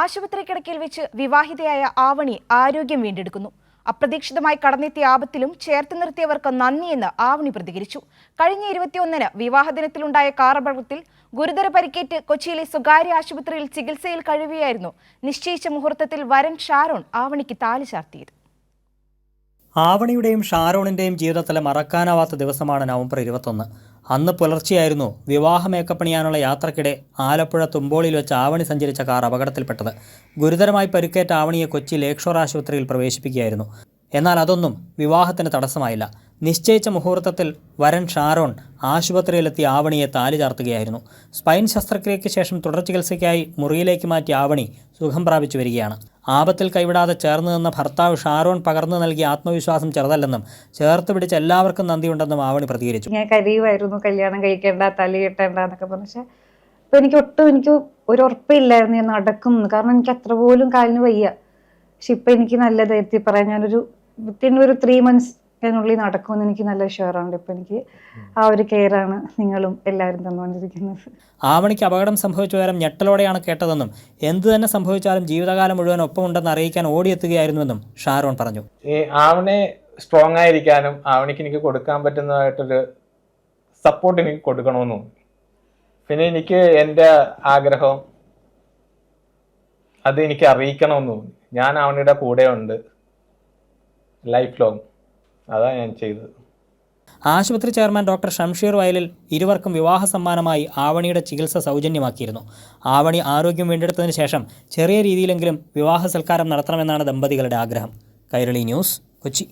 ആശുപത്രി കിടക്കയിൽ വെച്ച് വിവാഹിതയായ ആവണി ആരോഗ്യം വീണ്ടെടുക്കുന്നു. അപ്രതീക്ഷിതമായി കടന്നെത്തിയ ആപത്തിലും ചേർത്ത് നിർത്തിയവർക്ക് നന്ദിയെന്ന് ആവണി പ്രതികരിച്ചു. കഴിഞ്ഞ ഇരുപത്തിയൊന്നിന് വിവാഹദിനത്തിലുണ്ടായ ദിനത്തിലുണ്ടായ കാറപകടത്തിൽ ഗുരുതര പരിക്കേറ്റ് കൊച്ചിയിലെ സ്വകാര്യ ആശുപത്രിയിൽ ചികിത്സയിൽ കഴിയുകയായിരുന്നു നിശ്ചയിച്ച മുഹൂർത്തത്തിൽ വരൻ ഷാരോൺ ആവണിക്ക് താലി ചാർത്തിയത്. ആവണിയുടെയും ഷാരോണിന്റെയും ജീവിതത്തിലെ മറക്കാനാവാത്ത ദിവസമാണ് നവംബർ ഇരുപത്തൊന്ന്. അന്ന് പുലർച്ചെയായിരുന്നു വിവാഹമേക്കപ്പണിയാനുള്ള യാത്രക്കിടെ ആലപ്പുഴ തുമ്പോളിയിൽ വെച്ച് ആവണി സഞ്ചരിച്ച കാർ അപകടത്തിൽപ്പെട്ടത്. ഗുരുതരമായി പരുക്കേറ്റ ആവണിയെ കൊച്ചി ലേക്ഷോർ ആശുപത്രിയിൽ പ്രവേശിപ്പിക്കുകയായിരുന്നു. എന്നാൽ അതൊന്നും വിവാഹത്തിന് തടസ്സമായില്ല. നിശ്ചയിച്ച മുഹൂർത്തത്തിൽ വരൻ ഷാരോൺ ആശുപത്രിയിലെത്തി ആവണിയെ താലി ചാർത്തുകയായിരുന്നു. സ്പൈൻ ശസ്ത്രക്രിയയ്ക്ക് ശേഷം തുടർ ചികിത്സയ്ക്കായി മുറിയിലേക്ക് മാറ്റിയ ആവണി സുഖം പ്രാപിച്ചു വരികയാണ്. ആപത്തിൽ കൈവിടാതെ ചേർന്ന് നിന്ന ഭർത്താവ് ഷാരോൺ പകർന്നു നൽകിയ ആത്മവിശ്വാസം ചെറുതല്ലെന്നും ചേർത്ത് പിടിച്ച എല്ലാവർക്കും നന്ദിയുണ്ടെന്നും ആവണി പ്രതികരിച്ചു. ഞാൻ കരിയുമായിരുന്നു കല്യാണം കഴിക്കേണ്ട തലി കിട്ടേണ്ട എന്നൊക്കെ പറഞ്ഞു. ഇപ്പൊ എനിക്ക് ഒട്ടും എനിക്ക് ഒരു ഉറപ്പില്ലായിരുന്നു ഞാൻ നടക്കും കാരണം എനിക്ക് അത്ര പോലും കാലിന് വയ്യ. പക്ഷെ ഇപ്പൊ എനിക്ക് നല്ല ധൈര്യത്തിൽ പറയാൻ ഞാനൊരു വിത്തിൻ ഒരു ത്രീ മന്ത്സ് അതിനുള്ളിൽ നടക്കുമെന്ന് എനിക്ക് നല്ല ഷുവറുണ്ട് ഇപ്പം എനിക്ക് ആ ഒരു കെയറാണ് ആണ് നിങ്ങളും എല്ലാവരും തന്നുകൊണ്ടിരിക്കുന്നത്. ആവണിക്ക് അപകടം സംഭവിച്ച വിവരം ഞെട്ടലോടെയാണ് കേട്ടതെന്നും എന്തു തന്നെ സംഭവിച്ചാലും ജീവിതകാലം മുഴുവൻ ഒപ്പമുണ്ടെന്ന് അറിയിക്കാൻ ഓടിയെത്തുകയായിരുന്നുവെന്നും ഷാരോൺ പറഞ്ഞു. ഈ ആവണെ സ്ട്രോങ് ആയിരിക്കാനും ആവണിക്ക് എനിക്ക് കൊടുക്കാൻ പറ്റുന്നതായിട്ടൊരു സപ്പോർട്ട് എനിക്ക് കൊടുക്കണമെന്നും. തോന്നി പിന്നെ എനിക്ക് എന്റെ ആഗ്രഹം അത് എനിക്ക് അറിയിക്കണമെന്നും. തോന്നി ഞാൻ ആവണിയുടെ കൂടെ ഉണ്ട് ലൈഫ് ലോങ് അതാ ഞാൻ ചെയ്തത്. ആശുപത്രി ചെയർമാൻ ഡോക്ടർ ഷംഷീർ വയലിൽ ഇരുവർക്കും വിവാഹ സമ്മാനമായി ആവണിയുടെ ചികിത്സ സൗജന്യമാക്കിയിരുന്നു. ആവണി ആരോഗ്യം വീണ്ടെടുത്തതിന് ശേഷം ചെറിയ രീതിയിലെങ്കിലും വിവാഹ സൽക്കാരം നടത്തണമെന്നാണ് ദമ്പതികളുടെ ആഗ്രഹം. കൈരളി ന്യൂസ് കൊച്ചി.